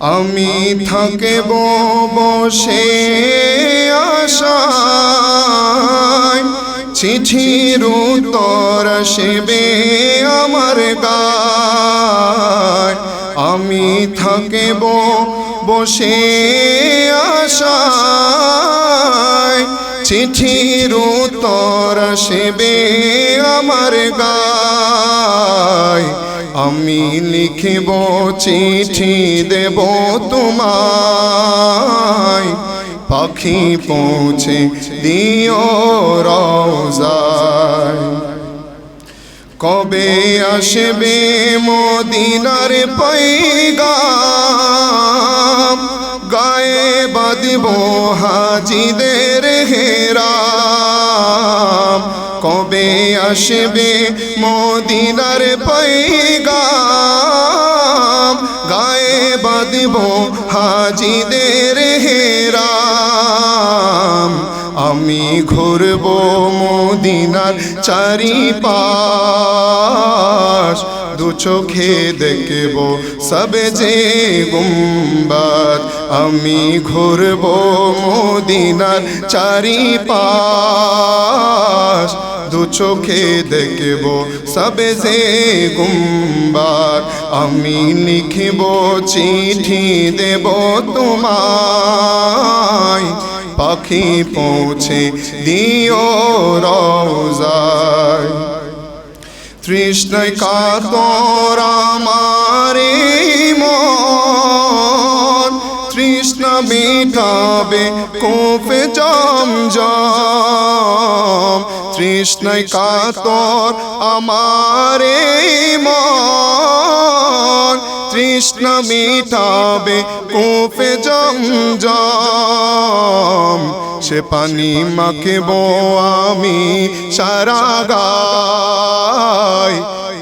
আমি থাকব বসে আশায়। চিঠির উত্তর সেবে আমার গায়। আমি থাকব বসে আশায়। চিঠির উত্তর সেবে আমার গায়। আমি লিখিব চিঠি দেব তোমায়। পাখি পৌঁছে দিও রোজায় কবে আসবে মদিনার পৈগাম? গায়ে বাঁধব হাজিদের হেরাম। কবে আসবে মদিনার পৈগাম গায়ে বাঁধব হাজিদের হেরাম। আমি ঘুরব মদিনার চারিপাশ। দু চোখে দেখব, সবে যে গুম্বাদ আমি ঘুরব মদিনার চারিপাশ। দু চোখে দেখব, সবে যে গুম্বার। আমি লিখিব চিঠি দেব তোমায়। পাখি পৌঁছে দিও রোজায় তৃষ্ণয় কাতর আমারে মন। তৃষ্ণ মেটাবে কোফে জম জম তৃষ্ণয় কাতর আমারে মন। তৃষ্ণ মিটাবে কোফে জম জম সে পানি মাখব আমি সারা গায়